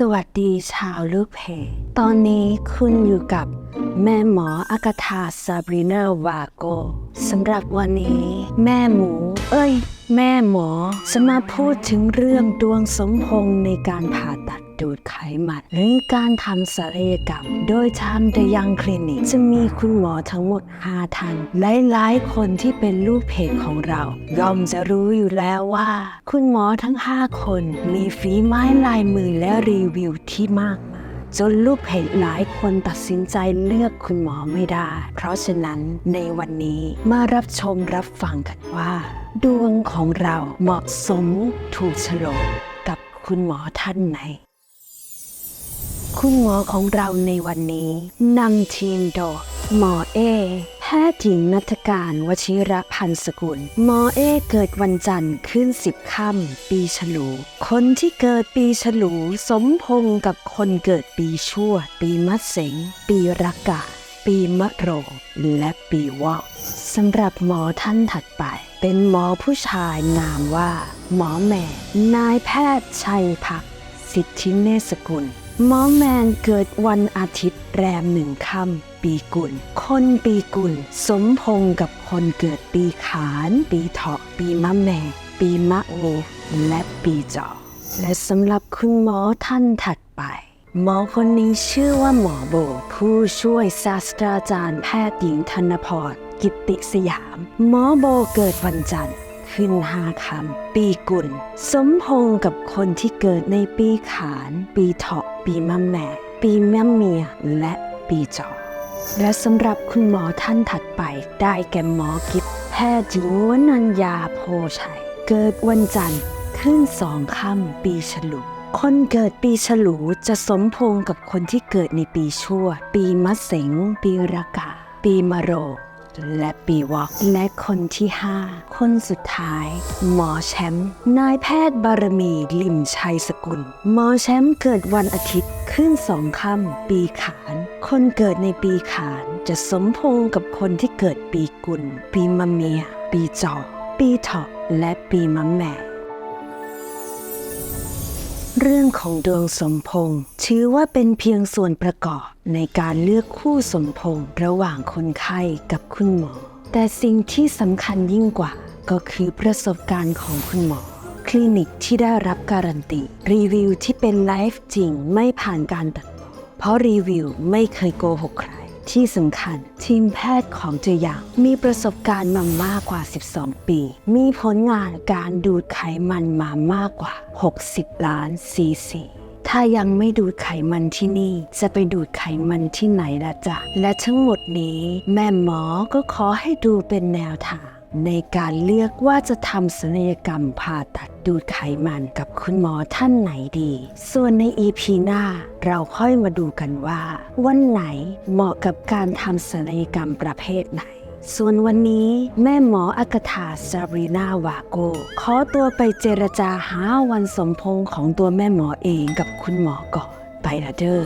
สวัสดีชาวลูกเพจตอนนี้คุณอยู่กับแม่หมออากาธาซาบรีนาวาโกสำหรับวันนี้ แม่หมู เอ้ย แม่หมอจะมาพูดถึงเรื่องดวงสมพงษ์ในการผ่าตัดดูดไขมันหรือการทำศัลยกรรม โดยทำเดยังคลินิกจะมีคุณหมอทั้งหมด 5ท่านหลายๆ คนที่เป็นลูกเพจของเราย่อมจะรู้อยู่แล้วว่า คุณหมอทั้ง 5 คนมีฝีไม้ลายมือและรีวิวที่มากม จนลูกเพจหลายคนตัดสินใจเลือกคุณหมอไม่ได้ เพราะฉะนั้นในวันนี้มารับชมรับฟังกันว่า ดวงของเราเหมาะสมถูกโฉลกกับคุณหมอท่านไหน คุณหมอของเราในวันนี้นำทีมโดยหมอเอ แพทย์หญิงนัฐการวชิระพันสกุลหมอเอเกิดวันจันทร์ขึ้นสิบค่ำปีฉลู คนที่เกิดปีฉลู สมพงกับคนเกิดปีชั่วปีมะเสง ปีรากาปีมะโรง และปีวอกสำหรับหมอท่านถัดไป เป็นหมอผู้ชายนามว่า หมอแม่ นายแพทย์ชัยพัก สิทธิเนศกุลหมอแมนเกิดวันอาทิตย์แรมหนึ่งค่ำ ปีกุล คนปีกุล สมพงกับคนเกิดปีขาน ปีเถาะปีมะแม่ ปีมะเมียและปีจอ และสำหรับคุณหมอท่านถัดไป หมอคนนี้ชื่อว่าหมอโบ ผู้ช่วยศาสตราจารย์แพทย์หญิงธนพรกิติสยาม หมอโบเกิดวันจันทร์ขึ้นห้าคำปีกุล สมพงกับคนที่เกิดในปีขาน ปีเถาะ ปีมะแม่ ปีมะเมีย และปีจอ และสำหรับคุณหมอท่านถัดไปได้แก่หมอกิฟแพทย์หญิงวนัญญาโพชัย เกิดวันจันทร์ขึ้นสองค่ำปีฉลู คนเกิดปีฉลูจะสมพงกับคนที่เกิดในปีชั่ว ปีมะเสงปีระกา ปีมะโรง และปีวอกและคนที่ห้าคนสุดท้าย หมอแชมป์นายแพทย์บารมีลิมชัยสกุล หมอแชมป์เกิดวันอาทิตย์ขึ้นสองค่ำปีขาน คนเกิดในปีขานจะสมพงกับคนที่เกิดปีกุล ปีมะเมีย ปีจอปีเถาะและปีมะแม่ เรื่องของดวงสมพงษ์ถือว่าเป็นเพียงส่วนประกอบในการเลือกคู่สมพงษ์ระหว่างคนไข้กับคุณหมอ แต่สิ่งที่สำคัญยิ่งกว่า ก็คือประสบการณ์ของคุณหมอ คลินิกที่ได้รับการันตี รีวิวที่เป็นไลฟ์จริงไม่ผ่านการตัดต่อเพราะรีวิวไม่เคยโกหกใคร ที่สำคัญ ทีมแพทย์ของเจอยาง มีประสบการณ์มามากกว่า 12 ปี มีผลงานการดูดไขมันมามากกว่า 60 ล้านซีซีถ้ายังไม่ดูดไขมันที่นี่ จะไปดูดไขมันที่ไหนล่ะจ๊ะ และทั้งหมดนี้ แม่หมอก็ขอให้ดูเป็นแนวทาง ในการเลือกว่าจะทำศัลยกรรมผ่าตัดดูดไขมันกับคุณหมอท่านไหนดี ส่วนใน EP หน้า เราค่อยมาดูกันว่า วันไหนเหมาะกับการทำศัลยกรรมประเภทไหน ส่วนวันนี้แม่หมออากาธาซารีนาวาโกขอตัวไปเจรจาหาวันสมพงของตัวแม่หมอเองกับคุณหมอก่อนไปละเด้อ